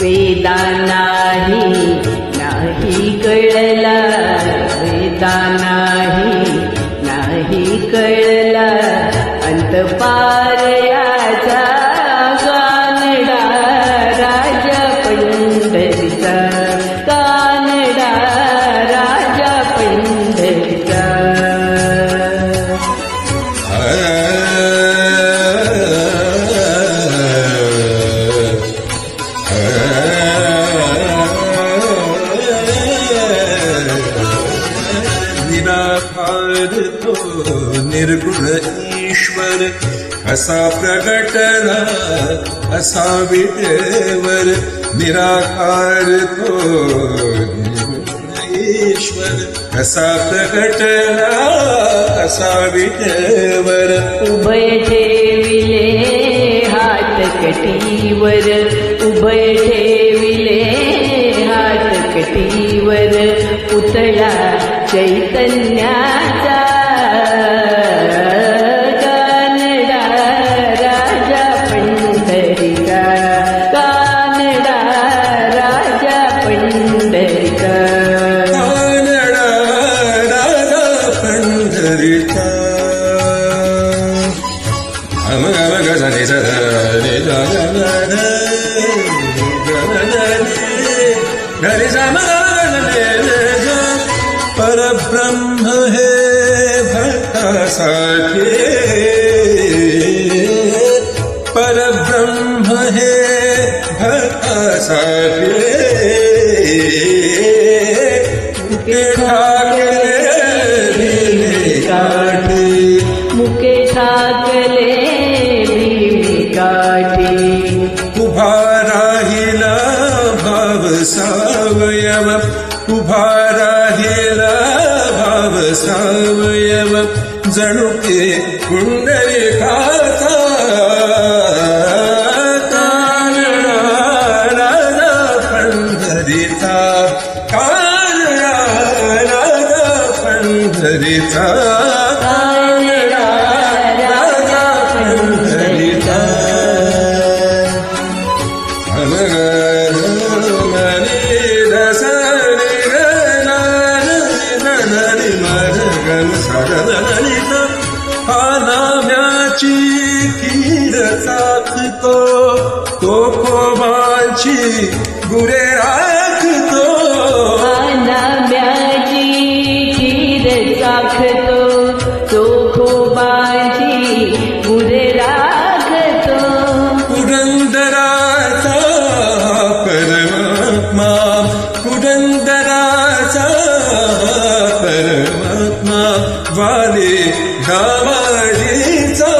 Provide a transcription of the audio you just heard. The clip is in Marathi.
वेदा नाही नाही कळला. वेदा नाही नाही कळला. பார் निर्गुण ईश्वर असा प्रगटला असा विटेवर निराकार तो ईश्वर. असा प्रगटला असा विटेवर. उभय ठेविले हात कटीवर. उभय ठेविले हात कटीवर. पुतळा चैतन्याचा గమ గమ గజ నిజ है भक्त पर ब्रह्म है भक्त साथे काठी उभा राहिला भाव सावयव. उभा राहिला भाव सावयव. जणू कुंडली खाता कानडा राजा पंढरीचा. कानडा राजा पंढरीचा. खीर चाकतो तो कोमाची गुरे राखतो. अनाम्याची खीर चाखतो तो खोबाची गुरे राखतो. पुरंदराचा परमात्मा पुरंदराचा परमात्मा वाले दामाजीचा